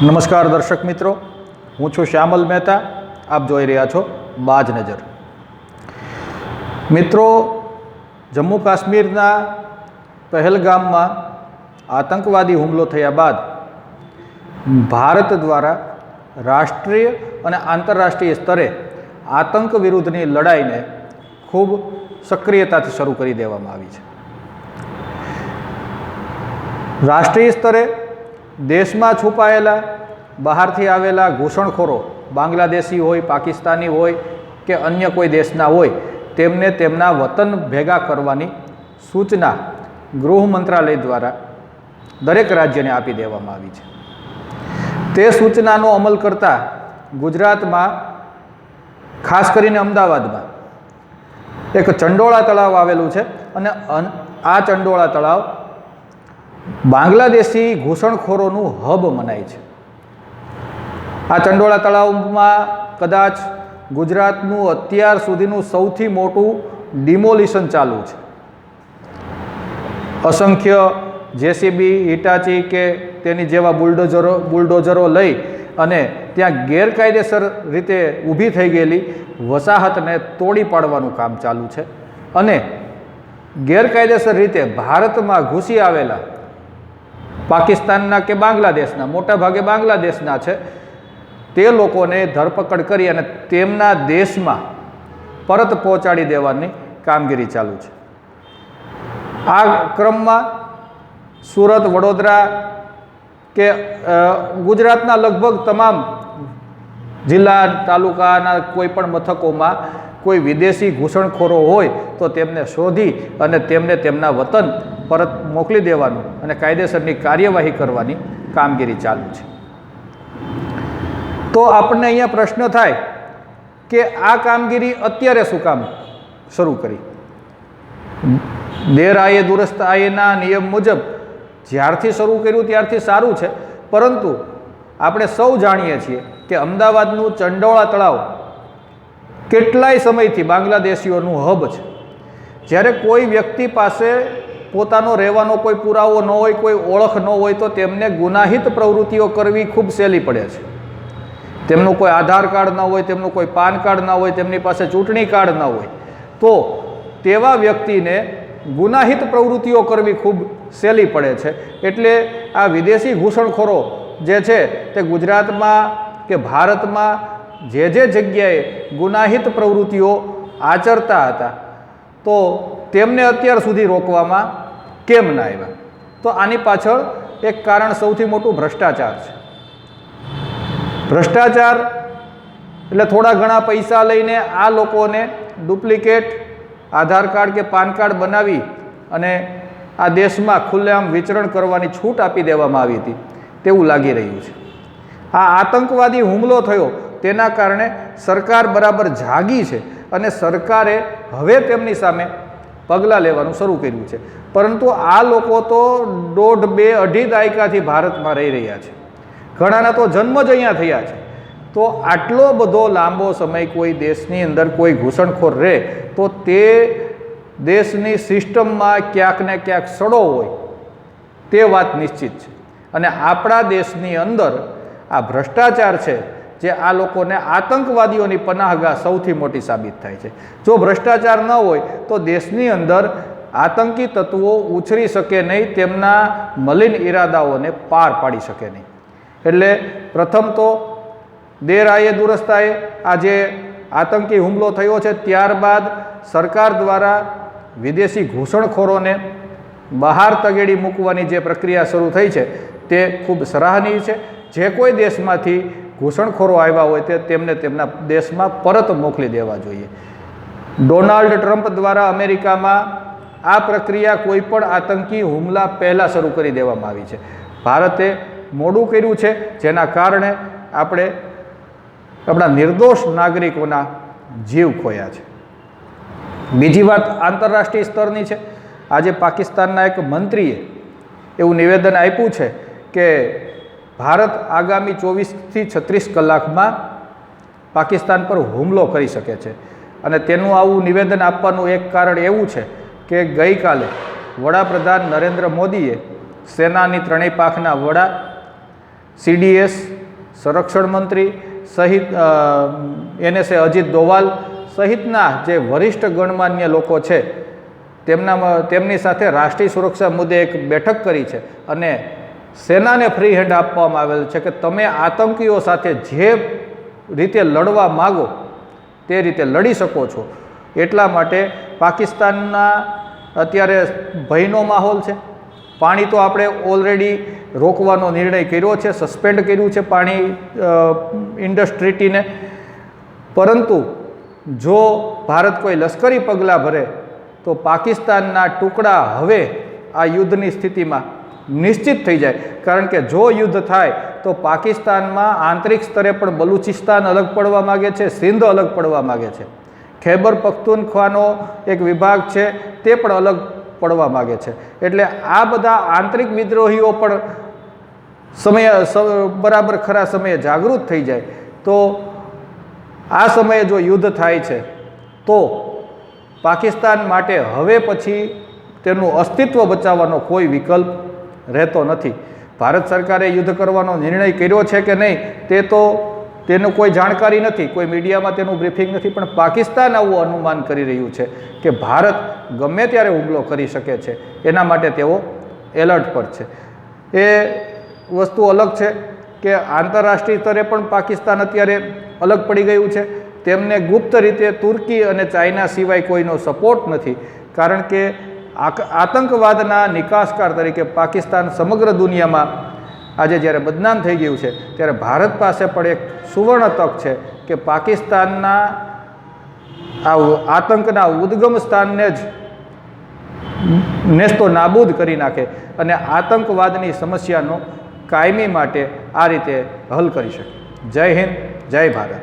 નમસ્કાર દર્શક મિત્રો, હું છું શ્યામલ મહેતા, આપ જોઈ રહ્યા છો બાજ નજર. મિત્રો, જમ્મુ કાશ્મીરના પહેલગામમાં આતંકવાદી હુમલો થયા બાદ ભારત દ્વારા રાષ્ટ્રીય અને આંતરરાષ્ટ્રીય સ્તરે આતંક વિરુદ્ધની લડાઈને ખૂબ સક્રિયતાથી શરૂ કરી દેવામાં આવી છે. રાષ્ટ્રીય સ્તરે દેશમાં છુપાયેલા, બહારથી આવેલા ઘૂસણખોરો, બાંગ્લાદેશી હોય, પાકિસ્તાની હોય કે અન્ય કોઈ દેશના હોય, તેમને તેમના વતન ભેગા કરવાની સૂચના ગૃહ મંત્રાલય દ્વારા દરેક રાજ્યને આપી દેવામાં આવી છે. તે સૂચનાનો અમલ કરતા ગુજરાતમાં, ખાસ કરીને અમદાવાદમાં, એક ચંડોળા તળાવ આવેલું છે અને આ ચંડોળા તળાવ બાંગ્લાદેશી ઘૂસણખોરોનું હબ મનાય છે. આ ચંડોળા તળાવમાં કદાચ ગુજરાતનું અત્યાર સુધીનું સૌથી મોટું ડિમોલિશન ચાલુ છે. અસંખ્ય જેસીબી, હિટાચી કે તેની જેવા બુલડોઝરો બુલડોઝરો લઈ અને ત્યાં ગેરકાયદેસર રીતે ઊભી થઈ ગયેલી વસાહતને તોડી પાડવાનું કામ ચાલુ છે. અને ગેરકાયદેસર રીતે ભારતમાં ઘૂસી આવેલા પાકિસ્તાનના કે બાંગ્લાદેશના, મોટા ભાગે બાંગ્લાદેશના છે. તે લોકોને ધરપકડ કરી અને તેમના દેશમાં પરત પહોંચાડી દેવાની કામગીરી ચાલુ છે. આ ક્રમમાં સુરત, વડોદરા કે ગુજરાતના લગભગ તમામ જિલ્લા, તાલુકાના કોઈ પણ મથકોમાં કોઈ વિદેશી ઘૂસણખોરો હોય તો તેમને શોધી અને તેમને તેમના વતન પરત મોકલી દેવાનું અને કાયદેસરની કાર્યવાહી કરવાની કામગીરી ચાલુ છે. તો આપણને અહીંયા પ્રશ્ન થાય કે આ કામગીરી અત્યારે શું કામ શરૂ કરી? દેર આયે દુરસ્ત આયેના નિયમ મુજબ જ્યારથી શરૂ કર્યું ત્યારથી સારું છે, પરંતુ આપણે સૌ જાણીએ છીએ કે અમદાવાદનું ચંડોળા તળાવ કેટલાય સમયથી બાંગ્લાદેશીઓનું હબ છે. જ્યારે કોઈ વ્યક્તિ પાસે પોતાનો રહેવાનો કોઈ પુરાવો ન હોય, કોઈ ઓળખ ન હોય તો તેમને ગુનાહિત પ્રવૃત્તિઓ કરવી ખૂબ સહેલી પડે છે. તેમનું કોઈ આધાર કાર્ડ ન હોય, તેમનું કોઈ પાન કાર્ડ ન હોય, તેમની પાસે ચૂંટણી કાર્ડ ન હોય, તો તેવા વ્યક્તિને ગુનાહિત પ્રવૃત્તિઓ કરવી ખૂબ સહેલી પડે છે. એટલે આ વિદેશી ઘૂસણખોરો જે છે તે ગુજરાતમાં કે ભારતમાં જે જે જગ્યાએ ગુનાહિત પ્રવૃત્તિઓ આચરતા હતા, તો તેમને અત્યાર સુધી રોકવામાં કેમ ના આવ્યા? તો આની પાછળ એક કારણ સૌથી મોટું ભ્રષ્ટાચાર છે. ભ્રષ્ટાચાર એટલે થોડા ઘણા પૈસા લઈને આ લોકોને ડુપ્લિકેટ આધાર કાર્ડ કે પાન કાર્ડ બનાવી અને આ દેશમાં ખુલ્લેઆમ વિચરણ કરવાની છૂટ આપી દેવામાં આવી હતી. તેવું લાગી રહ્યું છે. આ આતંકવાદી હુમલો થયો તેના કારણે સરકાર બરાબર જાગી છે અને સરકારે હવે તેમની સામે પગલાં લેવાનું શરૂ કર્યું છે. પરંતુ આ લોકો તો દોઢ બે અઢી દાયકાથી ભારતમાં રહી રહ્યા છે. ઘણાના તો જન્મ જ અહીંયા થયા છે. તો આટલો બધો લાંબો સમય કોઈ દેશની અંદર કોઈ ઘૂસણખોર રહે, તો તે દેશની સિસ્ટમમાં ક્યાંક ને ક્યાંક સડો હોય, તે વાત નિશ્ચિત છે. અને આપણા દેશની અંદર આ ભ્રષ્ટાચાર છે જે આ લોકોને આતંકવાદીઓની પનાહગાહ સૌથી મોટી સાબિત થાય છે. જો ભ્રષ્ટાચાર ન હોય, તો દેશની અંદર આતંકી તત્વો ઉછરી શકે નહીં, તેમના મલિન ઈરાદાઓને પાર પાડી શકે નહીં. એટલે પ્રથમ તો દેરાયે દુરસ્તાએ આ જે આતંકી હુમલો થયો છે, ત્યારબાદ સરકાર દ્વારા વિદેશી ઘૂસણખોરોને બહાર તગેડી મૂકવાની જે પ્રક્રિયા શરૂ થઈ છે, તે ખૂબ સરાહનીય છે. જે કોઈ દેશમાંથી ઘૂસણખોરો આવ્યા હોય તે તેમને તેમના દેશમાં પરત મોકલી દેવા જોઈએ. ડોનાલ્ડ ટ્રમ્પ દ્વારા અમેરિકામાં આ પ્રક્રિયા કોઈ પણ આતંકી હુમલા પહેલાં શરૂ કરી દેવામાં આવી છે. ભારતે મોડું કર્યું છે, જેના કારણે આપણે આપણા નિર્દોષ નાગરિકોના જીવ ખોયા છે. બીજી વાત આંતરરાષ્ટ્રીય સ્તરની છે. આજે પાકિસ્તાનના એક મંત્રીએ એવું નિવેદન આપ્યું છે કે ભારત આગામી ચોવીસથી છત્રીસ કલાકમાં પાકિસ્તાન પર હુમલો કરી શકે છે. અને તેનું આવું નિવેદન આપવાનું એક કારણ એવું છે કે ગઈકાલે વડાપ્રધાન નરેન્દ્ર મોદીએ સેનાની ત્રણેય પાંખના વડા, સીડીએસ, સંરક્ષણ મંત્રી સહિત એનએસએ અજીત દોવાલ સહિતના જે વરિષ્ઠ ગણમાન્ય લોકો છે, તેમનામાં તેમની સાથે રાષ્ટ્રીય સુરક્ષા મુદ્દે એક બેઠક કરી છે. અને સેનાને ફ્રી હેન્ડ આપવામાં આવેલ છે કે તમે આતંકીઓ સાથે જે રીતે લડવા માગો, તે રીતે લડી શકો છો. એટલા માટે પાકિસ્તાનના અત્યારે ભયનો માહોલ છે. પાણી તો આપણે ઓલરેડી રોકવાનો નિર્ણય કર્યો છે સસ્પેન્ડ કર્યું છે પાણી ઇન્ડસ્ટ્રીટીને પરંતુ જો ભારત કોઈ લશ્કરી પગલાં ભરે, તો પાકિસ્તાનના ટુકડા હવે આ યુદ્ધની સ્થિતિમાં નિશ્ચિત થઈ જાય. કારણ કે જો યુદ્ધ થાય, તો પાકિસ્તાનમાં આંતરિક સ્તરે પણ બલુચિસ્તાન અલગ પડવા માગે છે, સિંધ અલગ પડવા માગે છે. ખૈબર પખ્તુનખ્વાનો એક વિભાગ છે, તે પણ અલગ પડવા માગે છે. એટલે આ બધા આંતરિક વિદ્રોહીઓ પણ સમય બરાબર ખરા સમયે જાગૃત થઈ જાય. તો આ સમયે જો યુદ્ધ થાય છે, તો પાકિસ્તાન માટે હવે પછી તેનું અસ્તિત્વ બચાવવાનો કોઈ વિકલ્પ રહેતો નથી. ભારત સરકારે યુદ્ધ કરવાનો નિર્ણય કર્યો છે કે નહીં, તે તો તેનું કોઈ જાણકારી નથી, કોઈ મીડિયામાં તેનું બ્રીફિંગ નથી, પણ પાકિસ્તાન આવું અનુમાન કરી રહ્યું છે કે ભારત ગમે ત્યારે હુમલો કરી શકે છે, એના માટે તેઓ એલર્ટ પર છે. એ વસ્તુ અલગ છે કે આંતરરાષ્ટ્રીય સ્તરે પણ પાકિસ્તાન અત્યારે અલગ પડી ગયું છે. તેમને ગુપ્ત રીતે તુર્કી અને ચાઇના સિવાય કોઈનો સપોર્ટ નથી, કારણ કે આતંકવાદના નિકાસકાર તરીકે પાકિસ્તાન સમગ્ર દુનિયામાં આજે જ્યારે બદનામ થઈ ગયું છે, ત્યારે ભારત પાસે પણ એક સુવર્ણ તક છે કે પાકિસ્તાનના આ આતંકના ઉદ્ગમ સ્થાનને જ નેસ્તો નાબૂદ કરી નાખે અને આતંકવાદની સમસ્યાનો કાયમી માટે આ રીતે હલ કરી શકે. જય હિન્દ, જય ભારત.